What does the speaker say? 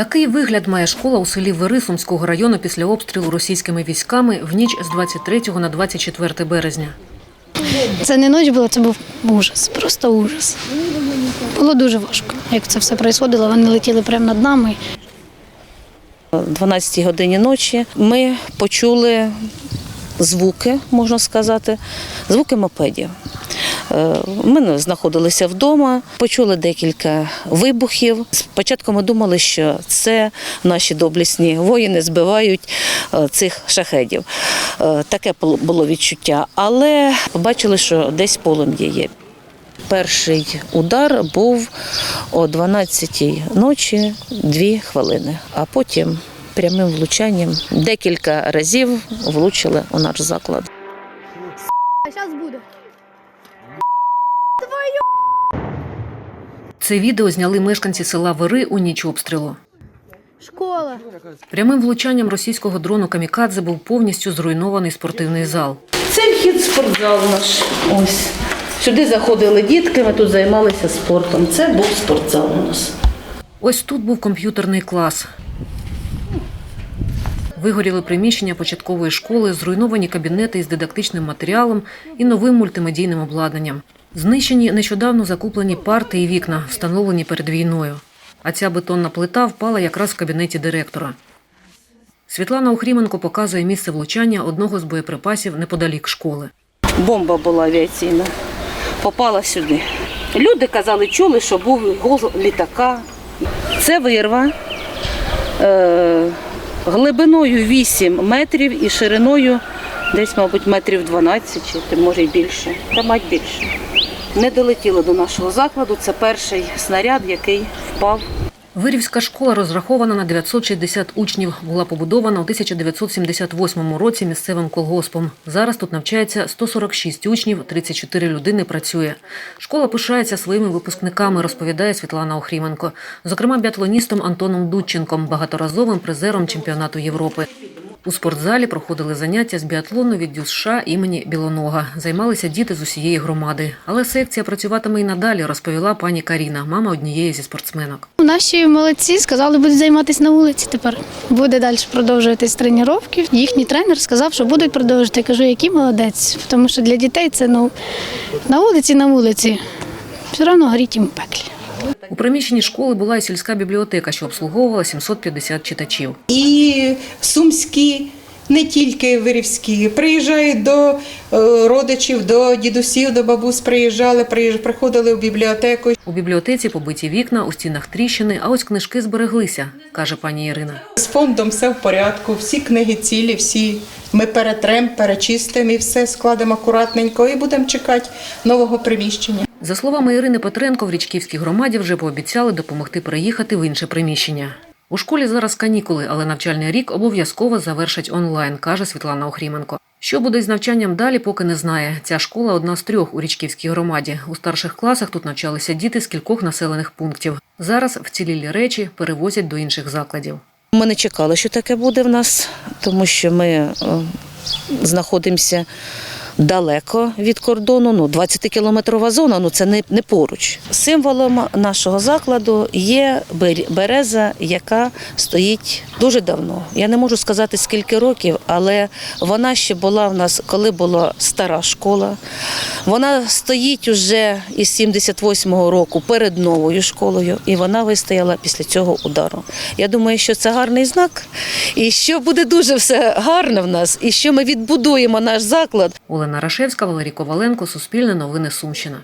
Такий вигляд має школа у селі Вири Сумського району після обстрілу російськими військами в ніч з 23 на 24 березня. Це не ніч була, це був ужас, просто ужас. Було дуже важко, як це все відбувалося. Вони летіли прямо над нами. О 12 годині ночі ми почули звуки, можна сказати, звуки мопедів. Е, Ми знаходилися вдома, почули декілька вибухів. Спочатку ми думали, що це наші доблесні воїни збивають е, цих шахедів. Е, Таке було відчуття, але побачили, що десь полум'я є. Перший удар був о 12-й ночі 2 хвилини, а потім прямим влучанням декілька разів влучили у наш заклад. А зараз буде. Це відео зняли мешканці села Вири у ніч обстрілу. Школа. Прямим влучанням російського дрону Камікадзе був повністю зруйнований спортивний зал. Це вхід спортзал наш. Ось. Сюди заходили дітки, ми тут займалися спортом. Це був спортзал у нас. Ось тут був комп'ютерний клас. Вигоріли приміщення початкової школи, зруйновані кабінети із дидактичним матеріалом і новим мультимедійним обладнанням. Знищені нещодавно закуплені парти і вікна, встановлені перед війною. А ця бетонна плита впала якраз в кабінеті директора. Світлана Охріменко показує місце влучання одного з боєприпасів неподалік школи. Бомба була авіаційна. Попала сюди. Люди казали, чули, що був гул літака. Це вирва е, глибиною 8 метрів і шириною десь, мабуть, метрів 12 чи може й більше. Та мать більше. Не долетіло до нашого закладу. Це перший снаряд, який впав Вирівська школа розрахована на 960 учнів. Була побудована у 1978 році місцевим колгоспом. Зараз тут навчається 146 учнів, 34 людини працює. Школа пишається своїми випускниками, розповідає Світлана Охріменко. Зокрема, біатлоністом Антоном Дудченком, багаторазовим призером чемпіонату Європи. У спортзалі проходили заняття з біатлону від США імені Білонога. Займалися діти з усієї громади. Але секція працюватиме і надалі, розповіла пані Каріна, мама однієї зі спортсменок. Наші молодці сказали, будуть займатися на вулиці тепер. Буде далі продовжуватись тренування. Їхній тренер сказав, що будуть продовжувати. Я кажу, який молодець. Тому що для дітей це ну, на вулиці, на вулиці. Все одно горіть їм пеклі. У приміщенні школи була і сільська бібліотека, що обслуговувала 750 читачів. і сумські, не тільки вирівські, приїжджають до е, родичів, до дідусів, до бабусь приїжджали, приїж- приходили в бібліотеку. У бібліотеці побиті вікна, у стінах тріщини, а ось книжки збереглися, каже пані Ірина. З фондом все в порядку, всі книги цілі, всі ми перетрем, перечистимо і все складемо акуратненько і будемо чекати нового приміщення. За словами Ірини Петренко, в Річківській громаді вже пообіцяли допомогти переїхати в інше приміщення. У школі зараз канікули, але навчальний рік обов'язково завершать онлайн, каже Світлана Охріменко. Що буде з навчанням далі, поки не знає. Ця школа одна з трьох у Річківській громаді. У старших класах тут навчалися діти з кількох населених пунктів. Зараз вцілілі речі перевозять до інших закладів. Ми не чекали, що таке буде в нас, тому що ми е, знаходимося далеко від кордону. Ну, 20-кілометрова зона, ну це не, не поруч. Символом нашого закладу є береза, яка стоїть дуже давно. Я не можу сказати скільки років, але вона ще була в нас, коли була стара школа. Вона стоїть уже із 78-го року перед новою школою, і вона вистояла після цього удару. Я думаю, що це гарний знак, і що буде дуже все гарно в нас, і що ми відбудуємо наш заклад. Олена Рашевська, Валерій Коваленко, Суспільне новини Сумщина.